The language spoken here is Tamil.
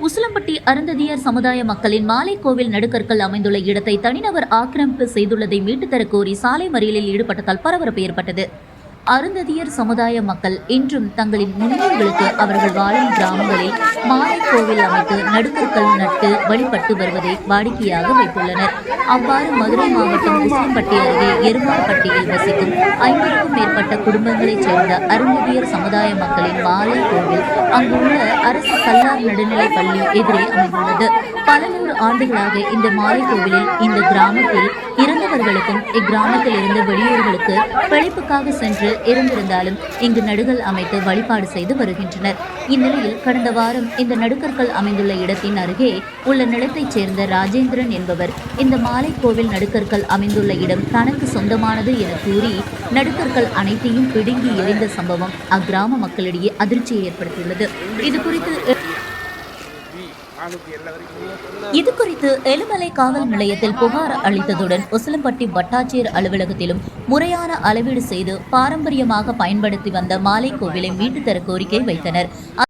உசிலம்பட்டி அருந்ததியர் சமுதாய மக்களின் மாலை கோவில் நடுக்கற்கள் அமைந்துள்ள இடத்தை தனிநபர் ஆக்கிரமிப்பு செய்துள்ளதை மீட்டுத்தர தரக் கோரி சாலை மறியலில் ஈடுபட்டதால் பரபரப்பு ஏற்பட்டது. அருந்ததியர் சமுதாய மக்கள் இன்றும் தங்களின் முன்னோர்களுக்கு அவர்கள் வாழும் கிராமங்களில் மாலை கோவில் அமைத்து நடுக்கற்கள் நட்டு வழிபட்டு வருவதை வாடிக்கையாக வைத்துள்ளனர். அவ்வாறு மதுரை மாவட்டம் உசிலம்பட்டி அருகே எருமார்பட்டியில் வசிக்கும் ஐம்பதுக்கும் மேற்பட்ட குடும்பங்களைச் சேர்ந்த அருந்ததியர் சமுதாய மக்களின் மாலை கோவில் அங்குள்ள அரசு கல்லார் நடுநிலைப் பள்ளி எதிரே அமைந்துள்ளது. பல நூறு ஆண்டுகளாக இந்த மாலை கோவிலில் இந்த கிராமத்தில் இறந்தவர்களுக்கும் இக்கிராமத்தில் இருந்து வெளியூர்களுக்கு பிழைப்புக்காக சென்று இருந்திருந்தாலும் இங்கு நடுகள் அமைத்து வழிபாடு செய்து வருகின்றனர். இந்நிலையில் கடந்த வாரம் இந்த நடுக்கற்கள் அமைந்துள்ள இடத்தின் அருகே உள்ள நிலத்தைச் சேர்ந்த ராஜேந்திரன் என்பவர் இந்த மாலை கோவில் நடுக்கற்கள் அமைந்துள்ள இடம் தனக்கு சொந்தமானது என கூறி நடுக்கற்கள் அனைத்தையும் பிடுங்கி எறிந்த சம்பவம் அக்கிராம மக்களிடையே அதிர்ச்சியை ஏற்படுத்தியுள்ளது. இது குறித்து இது குறித்து எலுமலை காவல் நிலையத்தில் புகார் அளித்ததுடன் உசிலம்பட்டி வட்டாட்சியர் அலுவலகத்திலும் முறையான அளவீடு செய்து பாரம்பரியமாக பயன்படுத்தி வந்த மாலை கோவிலை மீட்டு தர கோரிக்கை வைத்தனர்.